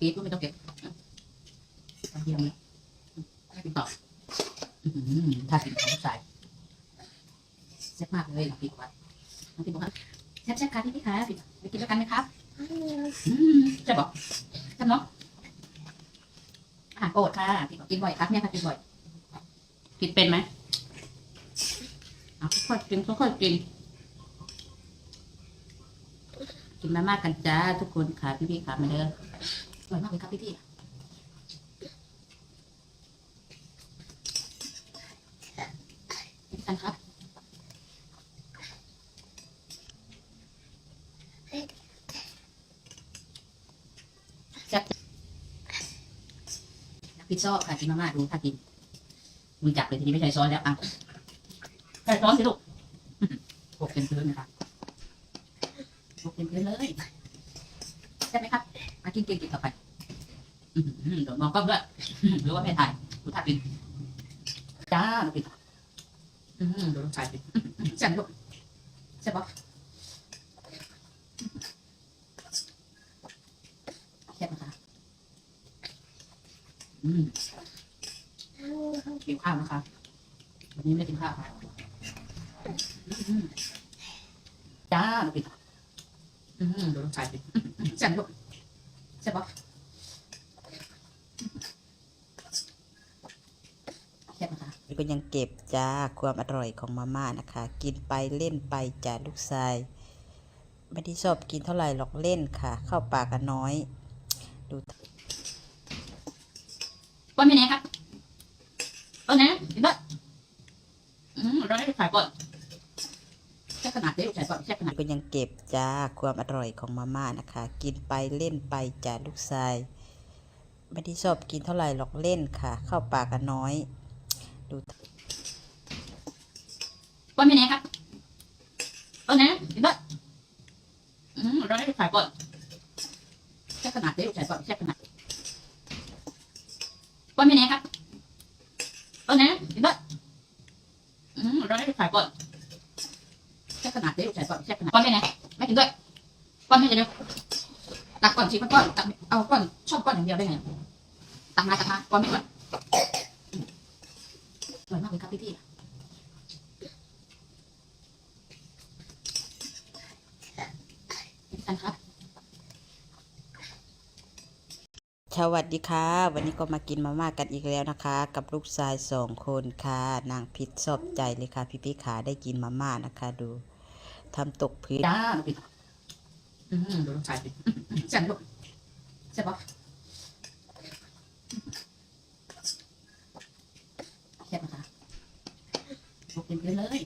ปี๊ดก็ไม่ต้องเก็บกระเทียมเลยไม่กินต่อถ้ากินของใส่แซ่บมากเลยน้ำพริกวัดน้ำพริกบอกว่าแซ่บๆค่ะพี่พี่คะไปกินด้วยกันไหมครับอืมใช่บอกใช่บเนาะอาหารโปรดค่ะพี่บอกกินบ่อยครับเนี่ยค่ะกินบ่อย กินเป็นไหมเอาค่อยๆกินค่อยๆกินกินมาม่ากันจ้าทุกคนค่ะพี่พี่ๆค่ะมาเด้อ อร่อยมากเลยครับพี่พี่กันครับแซ่บนักพิซซ่าค่ะกินมาม่าดูถ้ากินมือจับเลยทีนี้ไม่ใช่ซอสแล้วอะใส่ซอสสิลูกหกเป็นพื้นนะคะหกเป็นพื้นเลยใช่ไหมครับ กินกินกินต่อไปอื้อหือเดี๋ยวมองกล้องด้วยหรือว่าไม่ถ่ายดูท่ากินจ้าลูกปิดอืมดูลูกชายกินใช่ไหมลูกใช่ปะใช่ไหมคะอืมกินข้าวนะคะวันนี้ไม่กินข้าวจ้าลูกปิดอืมดูลูกชายกินใช่ไหมลูก ช่ปะใช่ไหมคะก็ยังเก็บจ้าความอร่อยของมาม่านะคะ กินไปเล่นไปจ้าลูกชายไม่ได้ชอบกินเท่าไหร่หรอกเล่นค่ะ เข้าปากกันน้อย ดูก้อนไม่แน่ครับก้อนนะกินด้วยอืมเราได้ถ่ายก่อนแค่ ขนาดเด็กถ่ายก่อนแค่ขนาดก็ยังเก็บจ้าความอร่อยของมาม่านะคะ กินไปเล่นไปจ้าลูกชายไม่ได้ชอบกินเท่าไหร่หรอกเล่นค่ะ เข้าปากกันน้อย ดูก้อนไม่แน่ครับก้อนนะกินด้วยอืมเราได้ถ่ายก่อนแค่ขนาดเด็กถ่ายก่อนแค่ขนาดก้อนไม่แน่ครับก้อนนะกินด้วยอืมเราได้ถ่ายก่อนแค่ขนาด เด็กถ่ายก่อนแค่ขนาดก้อนไม่แน่ไม่กินด้วยก้อนไม่จะเร็วตักก่อนชีก้อนตักเอาก้อนชอบก้อนอย่างเดียวได้ไงตักมาตักมาก้อนไม่ก่อนอร่อยมากเลยครับพี่พี่กันครับสวัสดีค่ะ วันนี้ก็มากินมาม่ากันอีกแล้วนะคะ กับลูกชายสองคนค่ะ นางพิษชอบใจเลยค่ะ พี่พี่ขาได้กินมาม่านะคะดู ทำตกพื้นจ้าลูกปิดอืมดูลูกชายปิดใช่ไหมลูกใช่ปะใช่ปะคะลูกกินกินเลย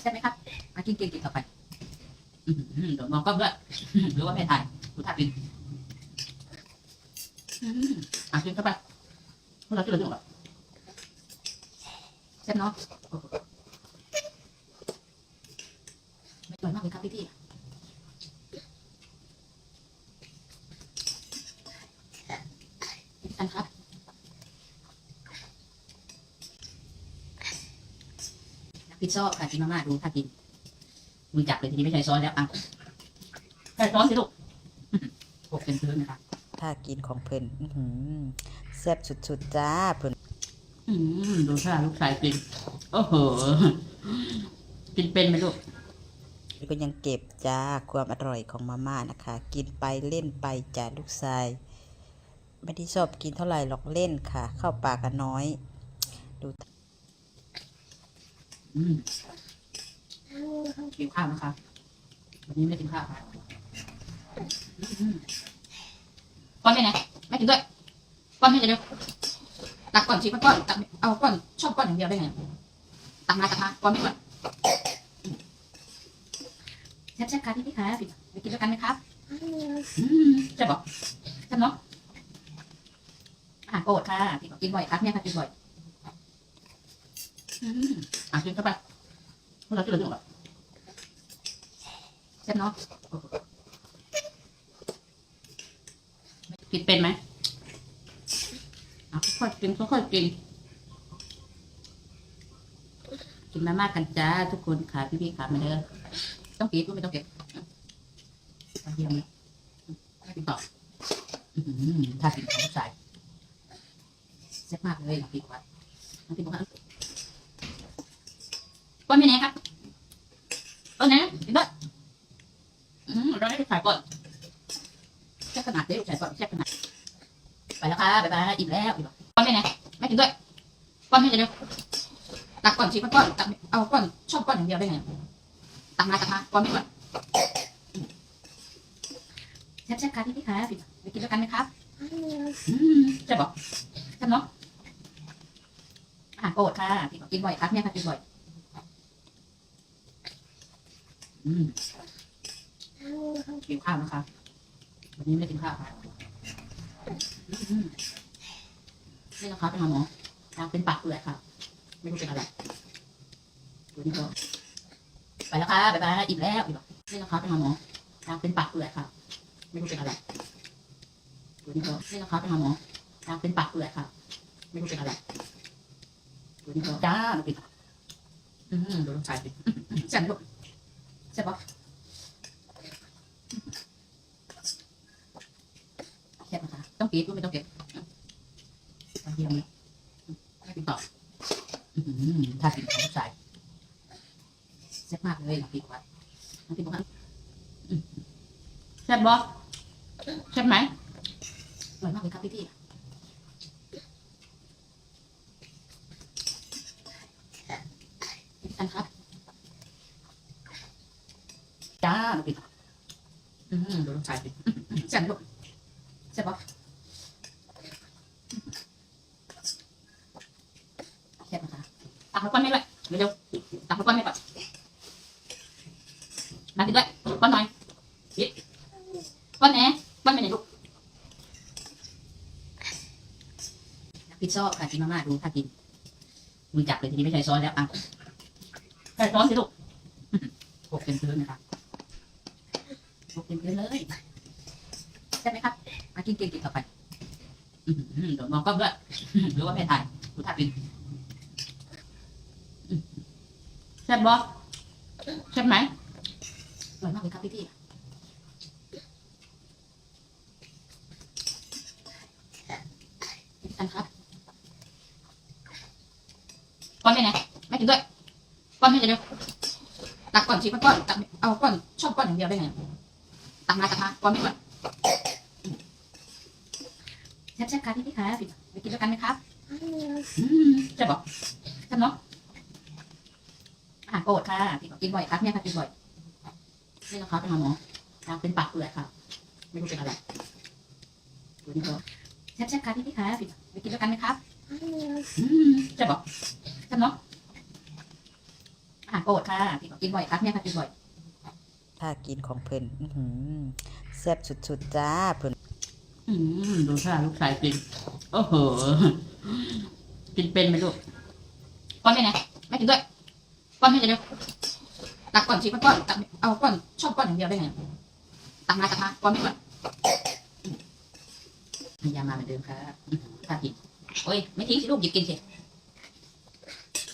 ใช่ไหมครับมากินกินกินต่อไปอืมเดี๋ยวมองกล้องด้วยหรือว่าไม่ถ่ายดูท่ากินอืมอะกินเข้าไปพวกเรากินเลยดีกว่าแซ่บเนาะโอ้โหไม่อร่อย มากเลยครับพี่พี่กันครับพิซซ่าค่ะกินมาม่าดูถ้ากินมือจับเลยทีนี้ไม่ใช่ซอสแล้วอะใส่ซอสสิลูกหกเป็นพื้นนะคะถ้ากินของเพิ่นอื้อหือแซ่บสุดๆจ้าเพิ่นอืมดูท่าลูกชายกินโอ้โหกินเป็นไหมลูก ก็ยังเก็บจ้าความอร่อยของมาม่านะคะ กินไปเล่นไปจ้าลูกชายไม่ได้ชอบกินเท่าไหร่หรอกเล่นค่ะ เข้าปากกันน้อย ดูอืมกินข้าวนะคะวันนี้ไม่ได้กินข้าวค่ะก้อนไม่ไหนไม่กินด้วยก้อนไม่จะเร็วตักก่อนชีก้อนตักเอาก้อนชอบก้อนอย่างเดียวได้ไงตักมาตักมาก้อนไม่ก่อน แซ่บๆค่ะพี่พี่คะไปกินด้วยกันไหมครับอืมใช่ปะใช่เนาะอาหารโปรดค่ะพี่บอกกินบ่อยครับเนี่ยค่ะกินบ่อยอืมอะกินเข้าไปพวกเรากินเลยดีกว่าใช่เนาะกินเป็นไหมอะค่อยๆกินค่อยๆกินกินมาม่ากันจ้าทุกคนค่ะพี่ๆค่ะมาเด้อ ต้องเกินก็ไม่ต้องเก็บเทียมเลยไม่กินต่อถ้ากินของใส่แซ่บมากเลยน้ำพริกวัดน้ำพริกวัดก้อนไม่แน่ครับก้อนแน่กินด้วยอืมเราได้ไปขายก่อนแซ่ขนาดเด้อใส่ก่อนแซ่ขนาดไปแล้วค่ะบ๊ายบายอิ่มแล้วอิ่มแล้วก้อนไม่แน่ไม่กินด้วยก้อนไม่จะเดียวตักก่อนชิมก้อนตักเอาก้อนชอบก้อนอย่างเดียวได้ไง ตักมาตักมาก้อนไม่ก่อนแซ่บๆครับพี่พี่ครับไปกินด้วยกันไหมครับอืมใช่บอกใช่เนาะอาหารโปรดค่ะพี่บอกกินบ่อยครับเนี่ค่ะกินบ่อย อืมกินข้าวนะคะวันนี้ไม่ได้กินข้าวค่ะอืมนี่นะคะไปหาหมอทางเป็นปากเปื่อยค่ะ ไม่รู้เป็นอะไรดูนี่ก็ แล้วค่ะบ๊ายบายอิ่มแล้วอิ่มแล้วนี่นะคะไปหาหมอทางเป็นปากเปื่อยค่ะ ไม่รู้เป็นอะไรดูนี่ก็นี่นะคะไปหาหมอทางเป็นปากเปื่อยค่ะ ไม่รู้เป็นอะไรดูนี่ก็จ้าดูปิดอืมดูลูกชายปิดแซ่บลูกแซ่ปะแซ่นะคะต้องกินลูกไม่ต้องเก็บเยี่ยมเลยไม่กินต่ออืมถ้ากินของลูกชาย ซ่บมากเลยน้ำพริกวัดน้ำพริกวัดแซ่บบ่ใช่บไหมอร่อยมากเลยครับพี่พี่กันครับจ้าลูกปิดอืมดูลูกชายปิดแซ่บลูกแซ่บปะแซ่บนะคะตักให้ก้อนไม่ด้วยเร็วๆตักให้ก้อนไม่ก่อนมากินด้วยก้อนหน่อยปิด ก้นแหนมันเป็นไงลูกกินซอสค่ะกินมาม่าดูถ้ากินมือจับเลยทีนี้ไม่ใช่ซอสแล้วอะใส่ซอสสิลูกหกเต็มพื้นนะคะหกเต็มพื้นเลยใช่ไหมครับมากินเก่งๆต่อไปอื้อหือเดี๋ยวมองกล้องด้วยหรือว่าไม่ถ่ายดูท่ากินอื้อแซ่บบ่แซ่บไหมอร่อยมากเลยครับพี่พี่ๆ กันครับ ก้อนไม่ไหนไม่กินด้วยก้อนไม่จะเดียวตักก่อนชิมก้อนตักเอาก้อนชอบก้อนอย่างเดียวได้ไงตักมาตักมาก้อนไม่ก่อนแซ่บๆครับพี่พี่ครับไปกินด้วยกันไหมครับอืมใช่บอกใช่เนาะอาหารโปรดค่ะพี่บอกกินบ่อยครับเนี่ยค่ะกินบ่อยนี่นะครับไปหาหมอทาเป็นปากเปื่อยค่ะ ไม่รู้เป็นอะไรดูนี่ก็แซ่บๆครับพี่พี่ครับไปกินด้วยกันไหมครับอืมใช่บอก ใช่เนาะอาหารโปรดค่ะพี่บอกกินบ่อยครับเนี่ยค่ะกินบ่อยถ้ากินของเพิ่นอื้อหือแซ่บสุดๆจ้าเพิ่นอืมดูท่าลูกชายกินโอ้โหกินเป็นไหมลูกก้อนไม่ไหนไม่กินด้วยก้อนไม่จะเดียวตักก่อนชิมก้อนตักเอาก้อนชอบก้อนอย่างเดียวได้ไงตักมาตักมาก้อนไม่ก่อนพยายามมาเหมือนเดิมครับถ้ากินโอ้ยไม่ทิ้งสิลูกหยิบกินสิ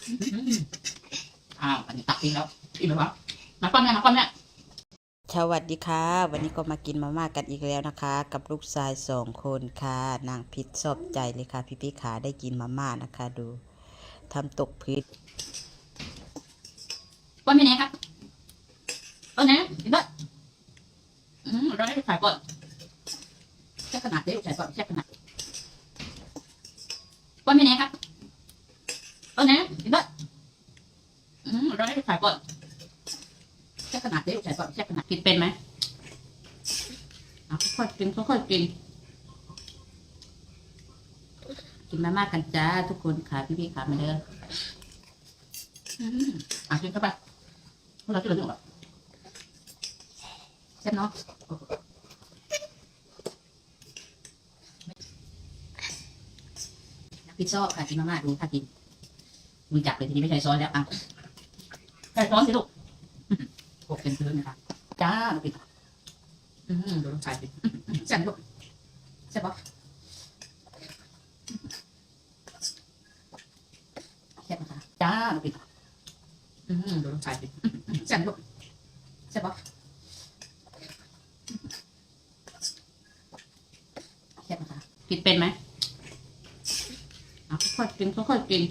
อืมอ้าวอันนี้ตักทิ้งแล้วอิ่มไหมวะมาก้อนแม่มาก้อนแม่สวัสดีค่ะ วันนี้ก็มากินมาม่ากันอีกแล้วนะคะ กับลูกชายสองคนค่ะ นางพิษชอบใจเลยค่ะ พี่พี่ขาได้กินมาม่านะคะ ดูทำตกพื้นก้อนไม่แน่ครับก้อนแน่กินด้วยอืมเราได้ไปขายก่อนแค่ขนาดเด้อใส่ก่อนแค่ขนาดก้อนไม่แน่ครับ ก้อนแน่กินด้วยอืมเราได้ไปขายก่อนแค่ขนาดเด้อใส่ก่อนแค่ขนาดกินเป็นไหมเอาค่อยๆกินค่อยๆกินกินมามากกันจ้าทุกคนค่ะพี่ๆค่ะมาเด้ออืมอะกินเข้าไปพวกเราจะเหลือหนึ่งหรอแซ่บเนาะพริกซอสค่ะกินมาม่าดูถ้ากิน มือจับเลยทีนี้ไม่ใช่ซ้อสแล้วอะใส่ซ้อสสิลูกหกเป็นพื้นนะคะจ้าลูกปิดอืมดูลูกชายปิดแซ่บลูกแซ่ปะแซ่บนะคะจ้าลูกปิดอืมดูลูกชายสิแซ่บลูกแซ่ปะซ่บนะคะกินเป็นไหมอะค่อยๆกินค่อยๆกิน